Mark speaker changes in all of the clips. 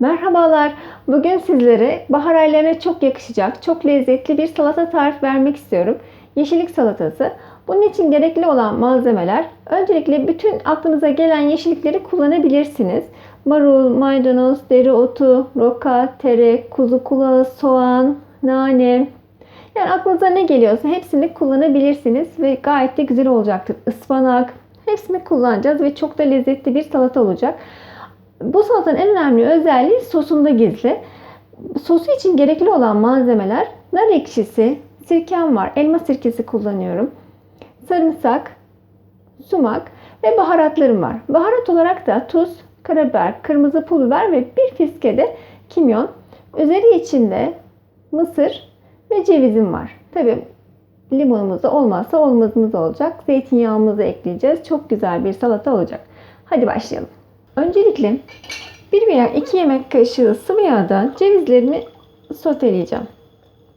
Speaker 1: Merhabalar. Bugün sizlere bahar aylarına çok yakışacak, çok lezzetli bir salata tarifi vermek istiyorum. Yeşillik salatası. Bunun için gerekli olan malzemeler, öncelikle bütün aklınıza gelen yeşillikleri kullanabilirsiniz. Marul, maydanoz, dereotu, roka, tere, kuzu kulağı, soğan, nane. Yani aklınıza ne geliyorsa hepsini kullanabilirsiniz ve gayet de güzel olacaktır. Ispanak, hepsini kullanacağız ve çok da lezzetli bir salata olacak. Bu salatanın en önemli özelliği sosunda gizli. Sosu için gerekli olan malzemeler nar ekşisi, sirkem var, elma sirkesi kullanıyorum. Sarımsak, sumak ve baharatlarım var. Baharat olarak da tuz, karabiber, kırmızı pul biber ve bir fiske de kimyon. Üzeri içinde mısır ve cevizim var. Tabi limonumuz da olmazsa olmazımız olacak. Zeytinyağımızı ekleyeceğiz. Çok güzel bir salata olacak. Hadi başlayalım. Öncelikle 1 veya 2 yemek kaşığı sıvı yağda cevizlerimi soteleyeceğim.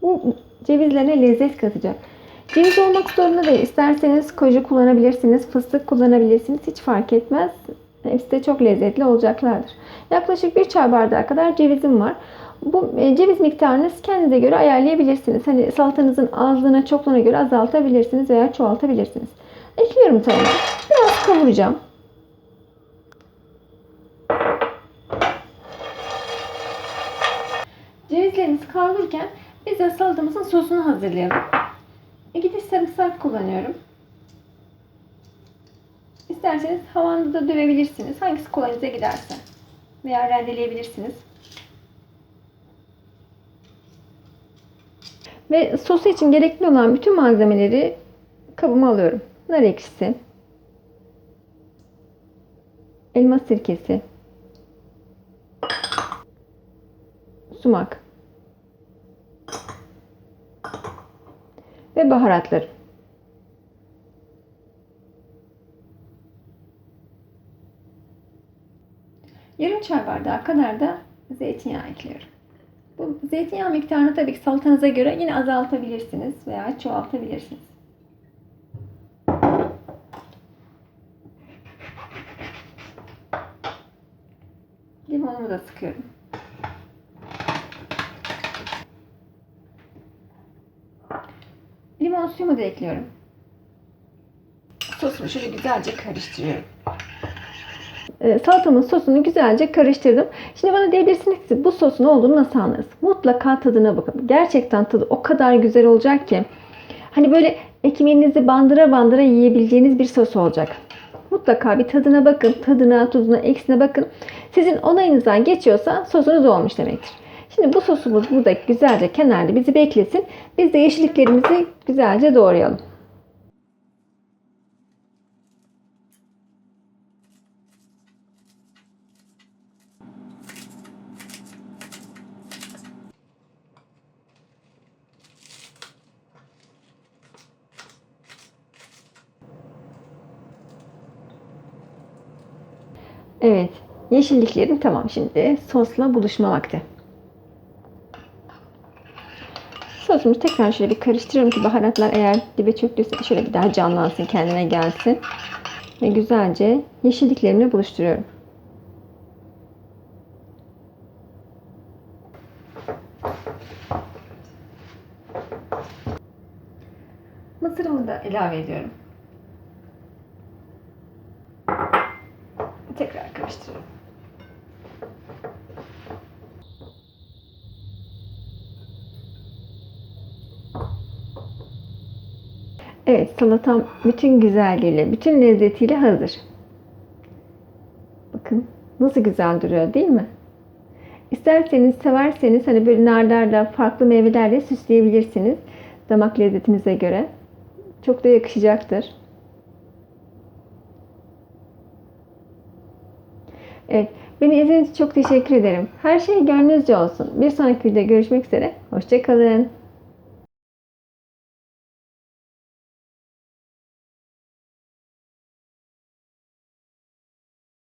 Speaker 1: Bu cevizlerine lezzet katacak. Ceviz olmak zorunda değil. İsterseniz koju kullanabilirsiniz, fıstık kullanabilirsiniz. Hiç fark etmez. Hepsi de çok lezzetli olacaklardır. Yaklaşık bir çay bardağı kadar cevizim var. Bu e, ceviz miktarını kendinize göre ayarlayabilirsiniz. Hani salatanızın azlığına, çokluğuna göre azaltabilirsiniz veya çoğaltabilirsiniz. Ekliyorum tavama. Biraz kavuracağım. Cevizlerimiz kavrulurken biz de salatamızın sosunu hazırlayalım. İki diş sarımsak kullanıyorum. İsterseniz havanda da dövebilirsiniz. Hangisi kolayınıza giderse. Veya rendeleyebilirsiniz. Ve sosu için gerekli olan bütün malzemeleri kabıma alıyorum. Nar ekşisi, elma sirkesi, sumak ve baharatları. Yarım çay bardağı kadar da zeytinyağı ekliyorum. Bu zeytinyağı miktarını tabii ki salatanıza göre yine azaltabilirsiniz veya çoğaltabilirsiniz. Limonumu da sıkıyorum. Limon suyumu da ekliyorum. Sosumu şöyle güzelce karıştırıyorum. Ee, salatamın sosunu güzelce karıştırdım. Şimdi bana diyebilirsiniz ki bu sosun olduğunu nasıl anlarız? Mutlaka tadına bakın. Gerçekten tadı o kadar güzel olacak ki. Hani böyle ekmeğinizi bandıra bandıra yiyebileceğiniz bir sos olacak. Mutlaka bir tadına bakın. Tadına, tuzuna, eksine bakın. Sizin onayınızdan geçiyorsa sosunuz olmuş demektir. Şimdi bu sosumuz burada güzelce kenarda bizi beklesin. Biz de yeşilliklerimizi güzelce doğrayalım. Evet, yeşilliklerim tamam şimdi sosla buluşma vakti. Sosumuzu tekrar şöyle bir karıştırıyorum ki baharatlar eğer dibe çöktüyse şöyle bir daha canlansın, kendine gelsin. Ve güzelce yeşilliklerimle buluşturuyorum. Mısırımı da ilave ediyorum. Tekrar karıştırıyorum. Evet, salatam bütün güzelliğiyle, bütün lezzetiyle hazır. Bakın nasıl güzel duruyor değil mi? İsterseniz, severseniz hani böyle narlarla, farklı meyvelerle süsleyebilirsiniz. Damak lezzetinize göre. Çok da yakışacaktır. Evet, beni izlediğiniz için çok teşekkür ederim. Her şey gönlünüzce olsun. Bir sonraki videoda görüşmek üzere. Hoşçakalın.